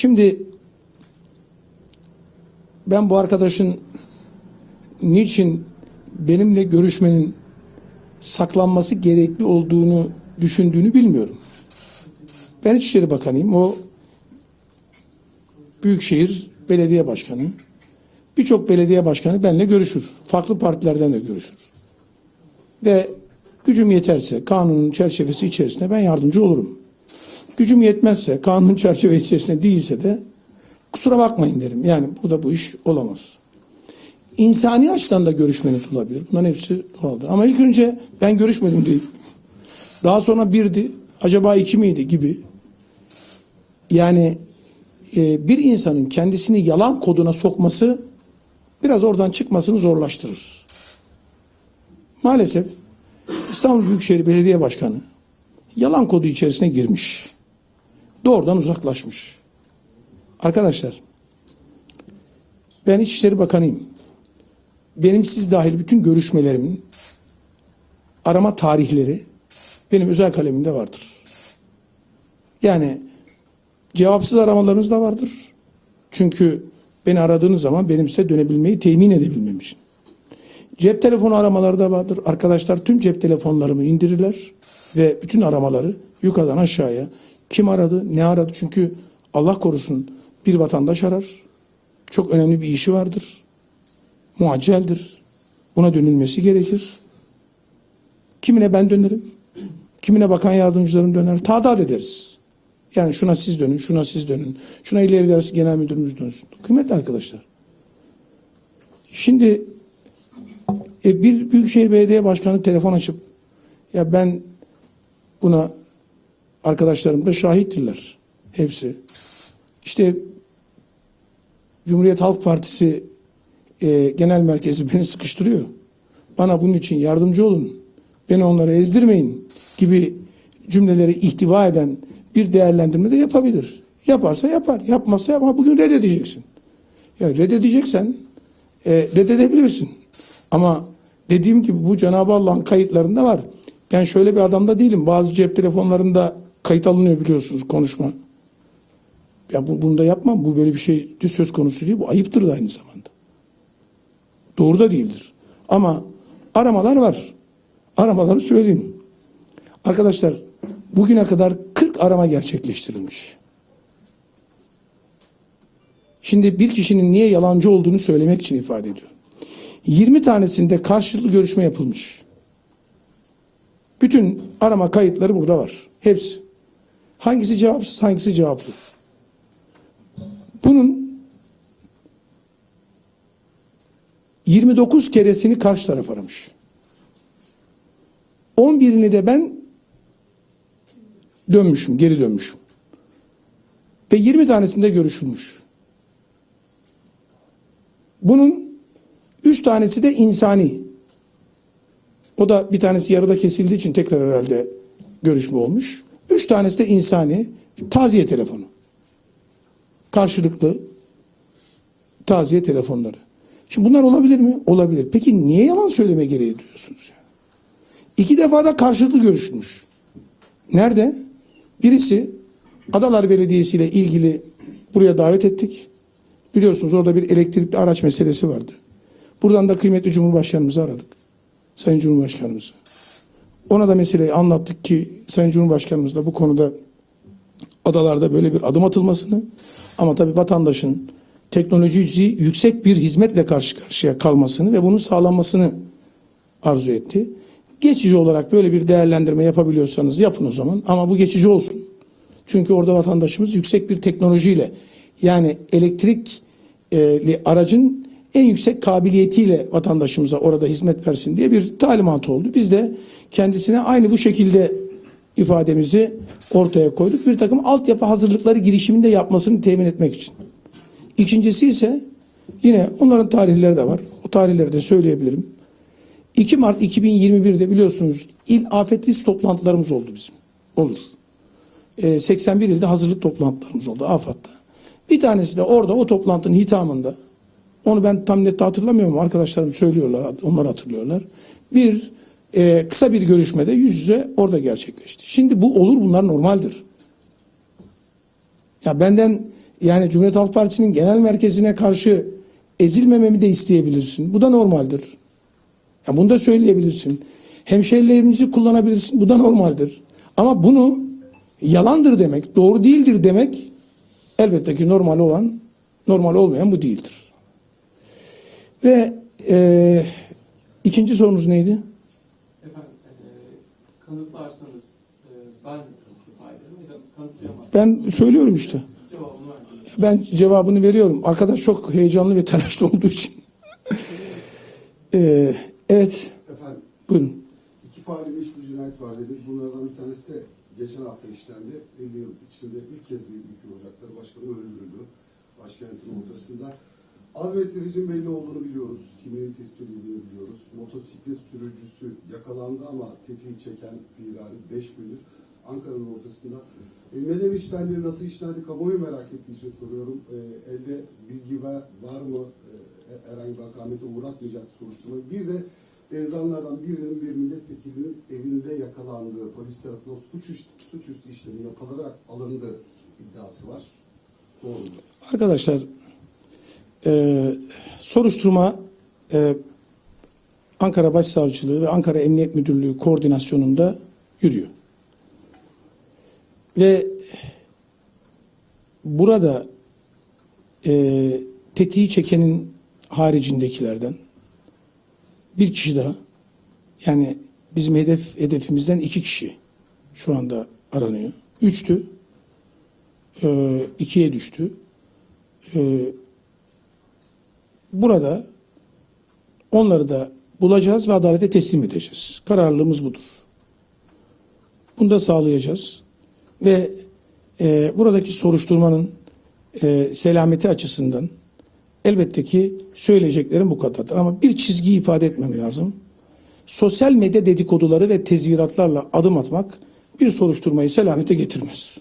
Şimdi ben bu arkadaşın niçin benimle görüşmenin saklanması gerekli olduğunu düşündüğünü bilmiyorum. Ben İçişleri Bakanıyım. O Büyükşehir Belediye Başkanı. Birçok belediye başkanı benimle görüşür. Farklı partilerden de görüşür. Ve gücüm yeterse kanunun çerçevesi içerisinde ben yardımcı olurum. Gücüm yetmezse kanun çerçevesi içerisinde değilse de kusura bakmayın derim. Yani burada bu iş olamaz. İnsani açıdan da görüşmeniz olabilir. Bunların hepsi oldu. Ama ilk önce ben görüşmedim deyip daha sonra birdi, acaba iki miydi gibi. Yani e, bir insanın kendisini yalan koduna sokması biraz oradan çıkmasını zorlaştırır. Maalesef İstanbul Büyükşehir Belediye Başkanı yalan kodu içerisine girmiş. Doğrudan uzaklaşmış. Arkadaşlar ben İçişleri Bakanıyım. Benim siz dahil bütün görüşmelerimin arama tarihleri benim özel kalemimde vardır. Yani cevapsız aramalarınız da vardır. Çünkü beni aradığınız zaman benim size dönebilmeyi temin edebilmem için. Cep telefonu aramaları da vardır. Arkadaşlar tüm cep telefonlarımı indirirler ve bütün aramaları yukarıdan aşağıya kim aradı, ne aradı? Çünkü Allah korusun bir vatandaş arar. Çok önemli bir işi vardır. Muacceldir. Buna dönülmesi gerekir. Kimine ben dönerim. Kimine bakan yardımcılarım döner. Tadat ederiz. Yani şuna siz dönün, şuna siz dönün. Şuna ileri dersi genel müdürümüz dönsün. Kıymetli arkadaşlar. Şimdi e, bir Büyükşehir Belediye Başkanı telefon açıp ya ben buna arkadaşlarım da şahittirler. Hepsi. İşte Cumhuriyet Halk Partisi e, genel merkezi beni sıkıştırıyor. Bana bunun için yardımcı olun. Beni onlara ezdirmeyin gibi cümleleri ihtiva eden bir değerlendirme de yapabilir. Yaparsa yapar. Yapmazsa yapar. Ama bugün reddedeceksin. Ya reddedeceksen e, reddedebilirsin. Ama dediğim gibi bu Cenab-ı Allah'ın kayıtlarında var. Ben şöyle bir adamda değilim. Bazı cep telefonlarında kayıt alınıyor biliyorsunuz konuşma. Ya bu, bunu da yapmam. Bu böyle bir şey de söz konusu değil. Bu ayıptır da aynı zamanda. Doğru da değildir. Ama aramalar var. Aramaları söyleyeyim. Arkadaşlar bugüne kadar 40 arama gerçekleştirilmiş. Şimdi bir kişinin niye yalancı olduğunu söylemek için ifade ediyorum. 20 tanesinde karşılıklı görüşme yapılmış. Bütün arama kayıtları burada var. Hepsi. Hangisi cevapsız, hangisi cevaplı. Bunun 29 keresini karşı taraf aramış. 11'ini de ben dönmüşüm, geri dönmüşüm. Ve 20 tanesinde görüşülmüş. Bunun 3 tanesi de insani. O da bir tanesi yarıda kesildiği için tekrar herhalde görüşme olmuş. 3 tanesi de insani. Taziye telefonu. Karşılıklı taziye telefonları. Şimdi bunlar olabilir mi? Olabilir. Peki niye yalan söyleme gereği duyuyorsunuz? Ya? İki defa da karşılıklı görüşülmüş. Nerede? Birisi Adalar Belediyesi ile ilgili buraya davet ettik. Biliyorsunuz orada bir elektrikli araç meselesi vardı. Buradan da kıymetli Cumhurbaşkanımızı aradık. Sayın Cumhurbaşkanımızı. Ona da meseleyi anlattık ki Sayın Cumhurbaşkanımız da bu konuda adalarda böyle bir adım atılmasını ama tabii vatandaşın teknolojisi yüksek bir hizmetle karşı karşıya kalmasını ve bunun sağlanmasını arzu etti. Geçici olarak böyle bir değerlendirme yapabiliyorsanız yapın o zaman ama bu geçici olsun. Çünkü orada vatandaşımız yüksek bir teknolojiyle yani elektrikli aracın en yüksek kabiliyetiyle vatandaşımıza orada hizmet versin diye bir talimat oldu. Biz de kendisine aynı bu şekilde ifademizi ortaya koyduk. Bir takım altyapı hazırlıkları girişiminde yapmasını temin etmek için. İkincisi ise yine onların tarihleri de var. O tarihleri de söyleyebilirim. 2 Mart 2021'de biliyorsunuz il afet list toplantılarımız oldu bizim. Olur. Ee, 81 ilde hazırlık toplantılarımız oldu AFAD'da. Bir tanesi de orada o toplantının hitamında onu ben tam net hatırlamıyorum arkadaşlarım söylüyorlar, onlar hatırlıyorlar. Bir e, kısa bir görüşmede yüz yüze orada gerçekleşti. Şimdi bu olur bunlar normaldir. Ya benden Yani Cumhuriyet Halk Partisi'nin genel merkezine karşı ezilmememi de isteyebilirsin. Bu da normaldir. Ya bunu da söyleyebilirsin. Hemşehrilerimizi kullanabilirsin. Bu da normaldir. Ama bunu yalandır demek, doğru değildir demek elbette ki normal olan, normal olmayan bu değildir. Ve eee, ikinci sorunuz neydi? Efendim, e, kanıtlarsanız e, ben istifa ederim ya da kanıtlayamazsınız. Ben söylüyorum işte. Cevabını verdiniz. Ben cevabını veriyorum. Arkadaş çok heyecanlı ve telaşlı olduğu için. Eee, evet, Efendim, buyurun. iki faili meşhur cinayet var dediniz. Bunlardan bir tanesi de geçen hafta işlendi. 50 yıl içinde ilk kez bir ülke ocakları başkanı öldürüldü. Başkentin ortasında. Azmettiricinin belli olduğunu biliyoruz. Kimliğinin tespit edildiğini biliyoruz. Motosiklet sürücüsü yakalandı ama tetiği çeken firari 5 gündür Ankara'nın ortasında. E, neden işlendi, nasıl işlendi kamuoyu merak ettiği için soruyorum. E, elde bilgi var, var mı? E, herhangi bir hakamete uğratmayacak soruşturma. Bir de e, zanlardan birinin bir milletvekilinin evinde yakalandığı polis tarafından suçüstü, suçüstü işlemi yapılarak alındığı iddiası var. Doğru? Arkadaşlar eee, soruşturma eee, Ankara Başsavcılığı ve Ankara Emniyet Müdürlüğü koordinasyonunda yürüyor. Ve burada eee tetiği çekenin haricindekilerden bir kişi daha yani bizim hedef hedefimizden iki kişi şu anda aranıyor. Üçtü. Eee, ikiye düştü. Ee, burada onları da bulacağız ve adalete teslim edeceğiz. Kararlılığımız budur. Bunu da sağlayacağız. Ve e, buradaki soruşturmanın e, selameti açısından elbette ki söyleyeceklerim bu kadardır. Ama bir çizgi ifade etmem lazım. Sosyal medya dedikoduları ve tezviratlarla adım atmak bir soruşturmayı selamete getirmez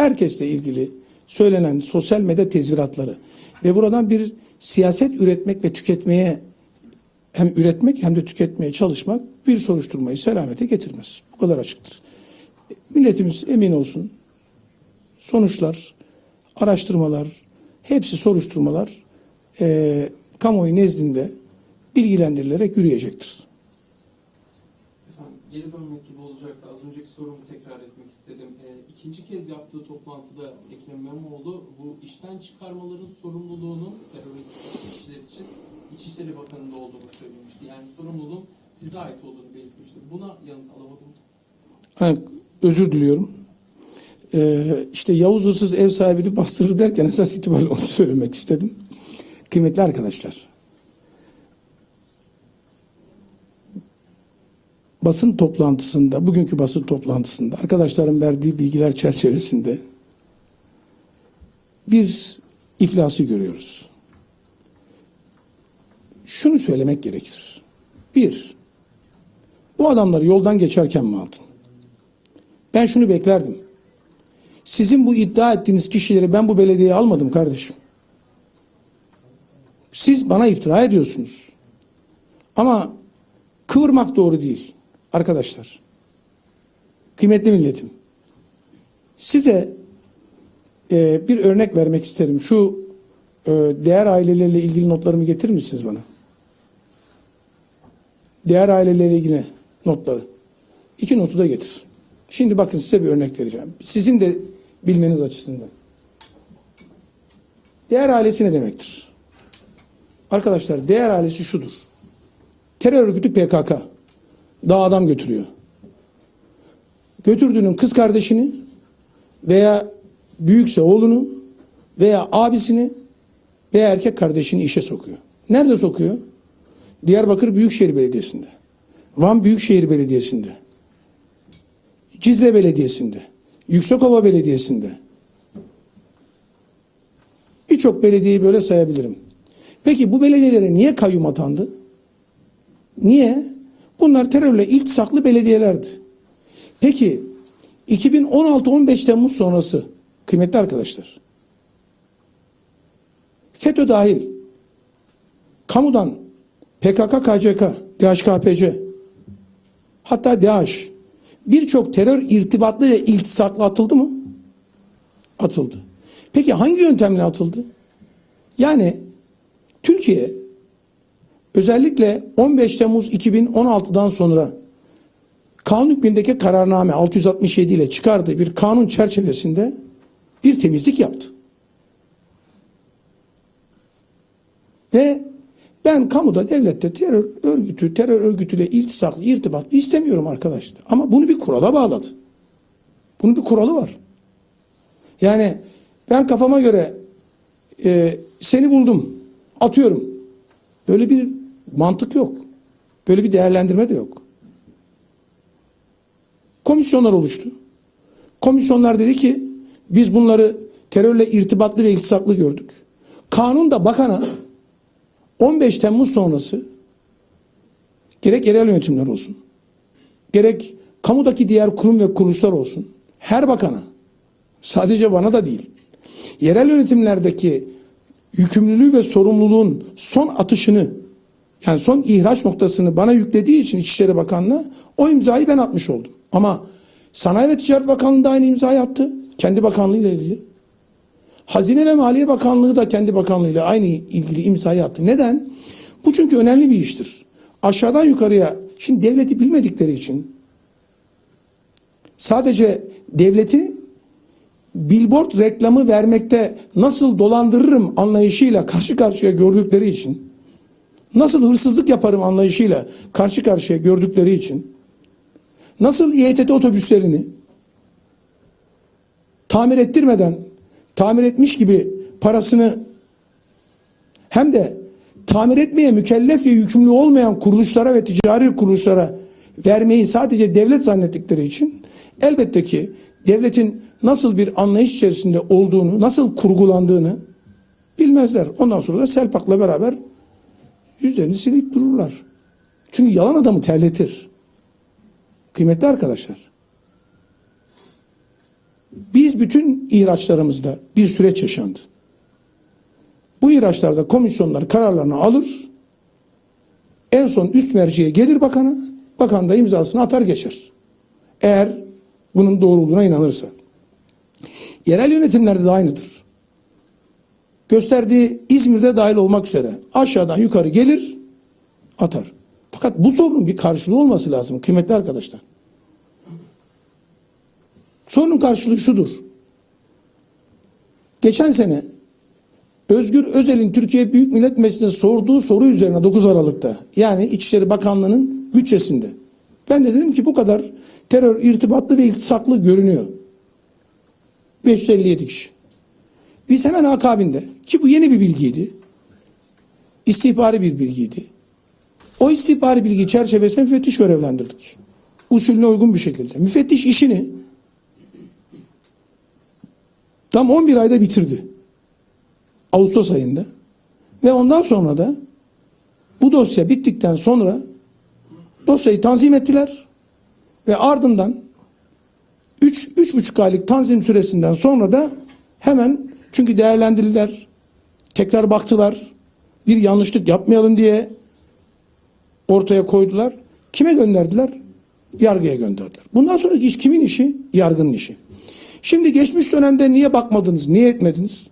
herkesle ilgili söylenen sosyal medya tezviratları ve buradan bir siyaset üretmek ve tüketmeye hem üretmek hem de tüketmeye çalışmak bir soruşturmayı selamete getirmez. Bu kadar açıktır. Milletimiz emin olsun. Sonuçlar, araştırmalar, hepsi soruşturmalar eee kamuoyu nezdinde bilgilendirilerek yürüyecektir. Efendim, geri dönmek gibi olacak da az önceki sorumu tekrar etmek istedim. E, ikinci kez yaptığı toplantıda Ekrem İmamoğlu bu işten çıkarmaların sorumluluğunun terör etkisi kişiler için İçişleri Bakanı'nda olduğunu söylemişti. Yani sorumluluğun size ait olduğunu belirtmişti. Buna yanıt alamadım. Ha, özür diliyorum. Ee, işte Yavuz Hırsız ev sahibini bastırır derken esas itibariyle onu söylemek istedim. Kıymetli arkadaşlar. Basın toplantısında, bugünkü basın toplantısında arkadaşların verdiği bilgiler çerçevesinde bir iflası görüyoruz. Şunu söylemek gerekir. Bir, bu adamları yoldan geçerken mi aldın? Ben şunu beklerdim. Sizin bu iddia ettiğiniz kişileri ben bu belediyeye almadım kardeşim. Siz bana iftira ediyorsunuz. Ama kıvırmak doğru değil arkadaşlar. Kıymetli milletim. Size e, bir örnek vermek isterim. Şu e, değer aileleriyle ilgili notlarımı getirir misiniz bana? Değer aileleriyle ilgili notları. İki notu da getir. Şimdi bakın size bir örnek vereceğim. Sizin de bilmeniz açısından. Değer ailesi ne demektir? Arkadaşlar değer ailesi şudur. Terör örgütü PKK. Daha adam götürüyor. Götürdüğünün kız kardeşini veya büyükse oğlunu veya abisini veya erkek kardeşini işe sokuyor. Nerede sokuyor? Diyarbakır Büyükşehir Belediyesi'nde. Van Büyükşehir Belediyesi'nde. Cizre Belediyesi'nde, Yüksekova Belediyesi'nde. Birçok belediyeyi böyle sayabilirim. Peki bu belediyelere niye kayyum atandı? Niye? Bunlar terörle iltisaklı belediyelerdi. Peki 2016-15 Temmuz sonrası kıymetli arkadaşlar FETÖ dahil kamudan PKK, KCK, DHKPC hatta DAEŞ birçok terör irtibatlı ve iltisaklı atıldı mı? Atıldı. Peki hangi yöntemle atıldı? Yani Türkiye özellikle 15 Temmuz 2016'dan sonra kanun hükmündeki kararname 667 ile çıkardığı bir kanun çerçevesinde bir temizlik yaptı. Ve ben kamuda, devlette terör örgütü, terör örgütüyle iltisaklı, irtibatlı istemiyorum arkadaşlar. Ama bunu bir kurala bağladı. Bunun bir kuralı var. Yani ben kafama göre e, seni buldum, atıyorum. Böyle bir mantık yok. Böyle bir değerlendirme de yok. Komisyonlar oluştu. Komisyonlar dedi ki biz bunları terörle irtibatlı ve iltisaklı gördük. Kanun da bakana 15 Temmuz sonrası gerek yerel yönetimler olsun, gerek kamudaki diğer kurum ve kuruluşlar olsun, her bakana, sadece bana da değil, yerel yönetimlerdeki yükümlülüğü ve sorumluluğun son atışını, yani son ihraç noktasını bana yüklediği için İçişleri Bakanlığı o imzayı ben atmış oldum. Ama Sanayi ve Ticaret Bakanlığı da aynı imzayı attı. Kendi bakanlığıyla ilgili. Hazine ve Maliye Bakanlığı da kendi bakanlığıyla aynı ilgili imzayı attı. Neden? Bu çünkü önemli bir iştir. Aşağıdan yukarıya şimdi devleti bilmedikleri için sadece devleti billboard reklamı vermekte nasıl dolandırırım anlayışıyla karşı karşıya gördükleri için nasıl hırsızlık yaparım anlayışıyla karşı karşıya gördükleri için nasıl İETT otobüslerini tamir ettirmeden tamir etmiş gibi parasını hem de tamir etmeye mükellef ve yükümlü olmayan kuruluşlara ve ticari kuruluşlara vermeyi sadece devlet zannettikleri için elbette ki devletin nasıl bir anlayış içerisinde olduğunu, nasıl kurgulandığını bilmezler. Ondan sonra da Selpak'la beraber yüzlerini silip dururlar. Çünkü yalan adamı terletir. Kıymetli arkadaşlar. Biz bütün ihraçlarımızda bir süreç yaşandı. Bu ihraçlarda komisyonlar kararlarını alır. En son üst merciye gelir bakana. Bakan da imzasını atar geçer. Eğer bunun doğruluğuna inanırsa. Yerel yönetimlerde de aynıdır. Gösterdiği İzmir'de dahil olmak üzere aşağıdan yukarı gelir atar. Fakat bu sorunun bir karşılığı olması lazım kıymetli arkadaşlar. Sorunun karşılığı şudur. Geçen sene Özgür Özel'in Türkiye Büyük Millet Meclisi'nde sorduğu soru üzerine 9 Aralık'ta yani İçişleri Bakanlığı'nın bütçesinde. Ben de dedim ki bu kadar terör irtibatlı ve iltisaklı görünüyor. 557 kişi. Biz hemen akabinde ki bu yeni bir bilgiydi. istihbari bir bilgiydi. O istihbari bilgi çerçevesinde müfettiş görevlendirdik. Usulüne uygun bir şekilde. Müfettiş işini tam 11 ayda bitirdi. Ağustos ayında. Ve ondan sonra da bu dosya bittikten sonra dosyayı tanzim ettiler. Ve ardından 3 üç, buçuk aylık tanzim süresinden sonra da hemen çünkü değerlendirdiler. Tekrar baktılar. Bir yanlışlık yapmayalım diye ortaya koydular. Kime gönderdiler? Yargıya gönderdiler. Bundan sonraki iş kimin işi? Yargının işi. Şimdi geçmiş dönemde niye bakmadınız, niye etmediniz?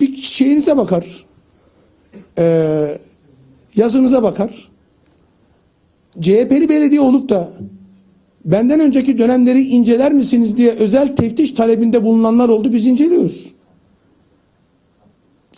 Bir şeyinize bakar. Ee, yazınıza bakar. CHP'li belediye olup da benden önceki dönemleri inceler misiniz diye özel teftiş talebinde bulunanlar oldu. Biz inceliyoruz.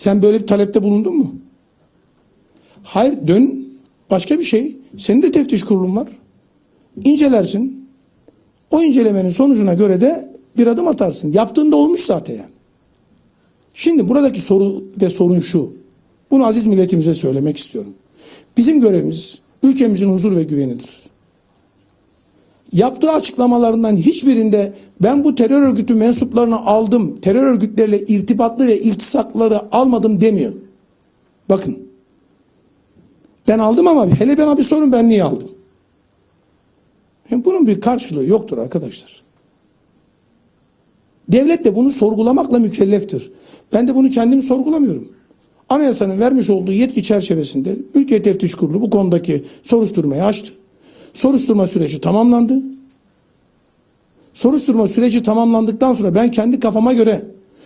Sen böyle bir talepte bulundun mu? Hayır dön başka bir şey. Senin de teftiş kurulun var. İncelersin. O incelemenin sonucuna göre de bir adım atarsın. Yaptığında olmuş zaten yani. Şimdi buradaki soru ve sorun şu. Bunu aziz milletimize söylemek istiyorum. Bizim görevimiz ülkemizin huzur ve güvenidir. Yaptığı açıklamalarından hiçbirinde ben bu terör örgütü mensuplarını aldım, terör örgütleriyle irtibatlı ve iltisakları almadım demiyor. Bakın. Ben aldım ama hele bana bir sorun ben niye aldım? Yani bunun bir karşılığı yoktur arkadaşlar. Devlet de bunu sorgulamakla mükelleftir. Ben de bunu kendim sorgulamıyorum. Anayasanın vermiş olduğu yetki çerçevesinde Ülke Teftiş Kurulu bu konudaki soruşturmayı açtı. Soruşturma süreci tamamlandı. Soruşturma süreci tamamlandıktan sonra ben kendi kafama göre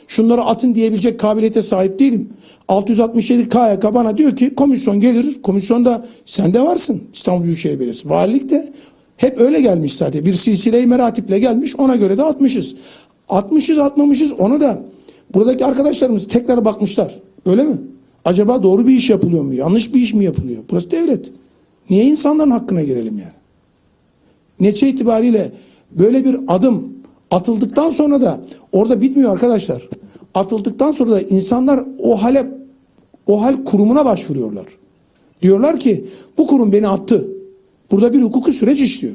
şunları atın diyebilecek kabiliyete sahip değilim. 667 KYK bana diyor ki komisyon gelir. Komisyonda sen de varsın İstanbul Büyükşehir Belediyesi. Valilik de hep öyle gelmiş zaten. Bir silsile-i meratiple gelmiş ona göre de atmışız. Atmışız atmamışız onu da buradaki arkadaşlarımız tekrar bakmışlar. Öyle mi? Acaba doğru bir iş yapılıyor mu? Yanlış bir iş mi yapılıyor? Burası devlet. Niye insanların hakkına girelim yani? Neçe itibariyle böyle bir adım atıldıktan sonra da orada bitmiyor arkadaşlar. Atıldıktan sonra da insanlar o hale o hal kurumuna başvuruyorlar. Diyorlar ki bu kurum beni attı. Burada bir hukuki süreç işliyor.